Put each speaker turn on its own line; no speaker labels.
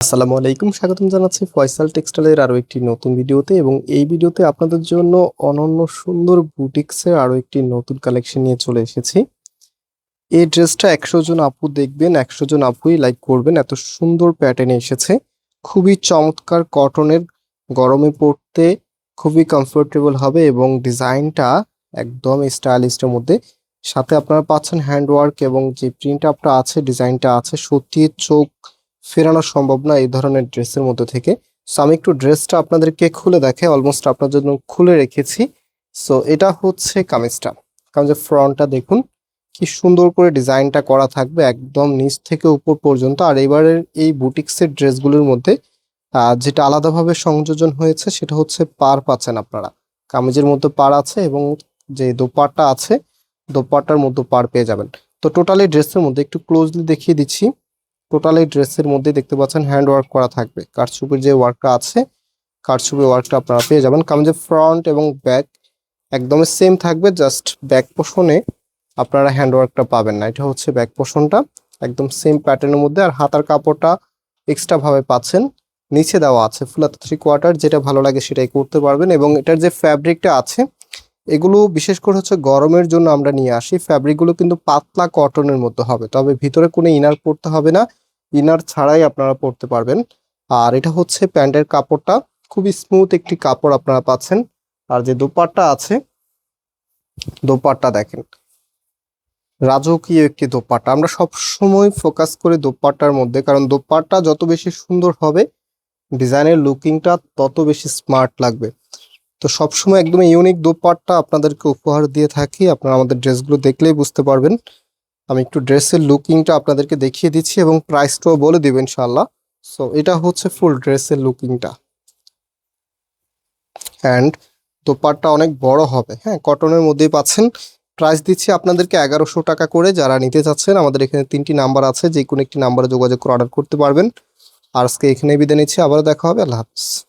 আসসালামু আলাইকুম, স্বাগতম জানাচ্ছি ফয়সাল টেক্সটাইলের আরও একটি নতুন ভিডিওতে এবং এই ভিডিওতে আপনাদের জন্য অনন্য সুন্দর বুটিক্সের আরও একটি নতুন কালেকশন নিয়ে চলে এসেছি। এই ড্রেসটা একশো জন আপু দেখবেন, একশো জন আপুই লাইক করবেন, এত সুন্দর প্যাটার্নে এসেছে। খুবই চমৎকার কটনের, গরমে পড়তে খুবই কমফোর্টেবল হবে এবং ডিজাইনটা একদম স্টাইলিস্টের মধ্যে। সাথে আপনারা পাচ্ছেন হ্যান্ডওয়ার্ক এবং যে প্রিন্ট আপটা আছে, ডিজাইনটা আছে, সত্যি চোখ ফেরানো সম্ভব না এই ধরনের ড্রেসের মধ্যে থেকে। সো আমি একটু ড্রেসটা আপনাদেরকে খুলে দেখে অলমোস্ট আপনার জন্য খুলে রেখেছি। সো এটা হচ্ছে কামিজটা। কামিজের ফ্রন্টটা দেখুন, কি সুন্দর করে ডিজাইনটা করা থাকবে একদম নিচ থেকে উপর পর্যন্ত। আর এবারের এই বুটিক্সের ড্রেসগুলোর মধ্যে যেটা আলাদাভাবে সংযোজন হয়েছে, সেটা হচ্ছে পার পাচ্ছেন আপনারা। কামিজের মধ্যে পার আছে এবং যে দোপাট্টা আছে, দোপাট্টার মধ্যে পার পেয়ে যাবেন। তো টোটালি ড্রেসের মধ্যে একটু ক্লোজলি দেখিয়ে দিচ্ছি। টোটাল এই ড্রেসের মধ্যে দেখতে পাচ্ছেন হ্যান্ড ওয়ার্ক করা থাকবে। কারচুপির যে ওয়ার্কটা আছে কারচুপির ওয়ার্কটা আপনারা পেয়ে যাবেন। কারণ যে ফ্রন্ট এবং ব্যাক একদমই সেম থাকবে জাস্ট ব্যাক পোষণে আপনারা হ্যান্ড ওয়ার্কটা পাবেন না। এটা হচ্ছে ব্যাক পোষণটা একদম সেম প্যাটার্নের মধ্যে। আর হাতার কাপড়টা এক্সট্রা ভাবে পাচ্ছেন। নিচে দেওয়া আছে ফুলাত থ্রি কোয়ার্টার যেটা ভালো লাগে সেটাই করতে পারবেন। এবং এটার যে ফ্যাব্রিকটা আছে, এগুলো বিশেষ করে হচ্ছে গরমের জন্য আমরা নিয়ে আসি। ফ্যাব্রিকগুলো কিন্তু পাতলা কটনের মধ্যে হবে, তবে ভিতরে কোনো ইনার পড়তে হবে না। ইনার ছাড়াই আপনারা পরতে পারবেন। আর এটা হচ্ছে প্যান্টের কাপড়টা। খুবই স্মুথ একটি কাপড় আপনারা পাচ্ছেন। আর যে দোপাট্টা আছে, দোপাট্টা দেখেন। রাজকীয় একটি দোপাট্টা। আমরা সব সময় ফোকাস করি দোপাট্টার মধ্যে। কারণ দোপাট্টা যত বেশি সুন্দর হবে ডিজাইনের লুকিংটা তত বেশি স্মার্ট লাগবে। তো সবসময় একদম ইউনিক দোপাট্টা আপনাদেরকে উপহার দিয়ে থাকি। আপনারা আমাদের ড্রেসগুলো দেখলেই বুঝতে পারবেন। আমি একটু ড্রেসের লুকিংটা আপনাদেরকে দেখিয়ে দিচ্ছি এবং প্রাইসটাও বলে দিবেন ইনশাল্লাহ সো এটা হচ্ছে ফুল ড্রেসের লুকিংটা। অ্যান্ড দোপাট্টা অনেক বড় হবে। হ্যাঁ কটনের মধ্যেই পাচ্ছেন। প্রাইস দিচ্ছি আপনাদেরকে এগারোশো টাকা করে। যারা নিতে চাচ্ছেন, আমাদের এখানে তিনটি নাম্বার আছে। যে কোনো একটি নাম্বারে যোগাযোগ করে অর্ডার করতে পারবেন। আর আজকে এখানে বিদায় নিচ্ছি। আবারও দেখা হবে। আল্লাহ হাফিজ।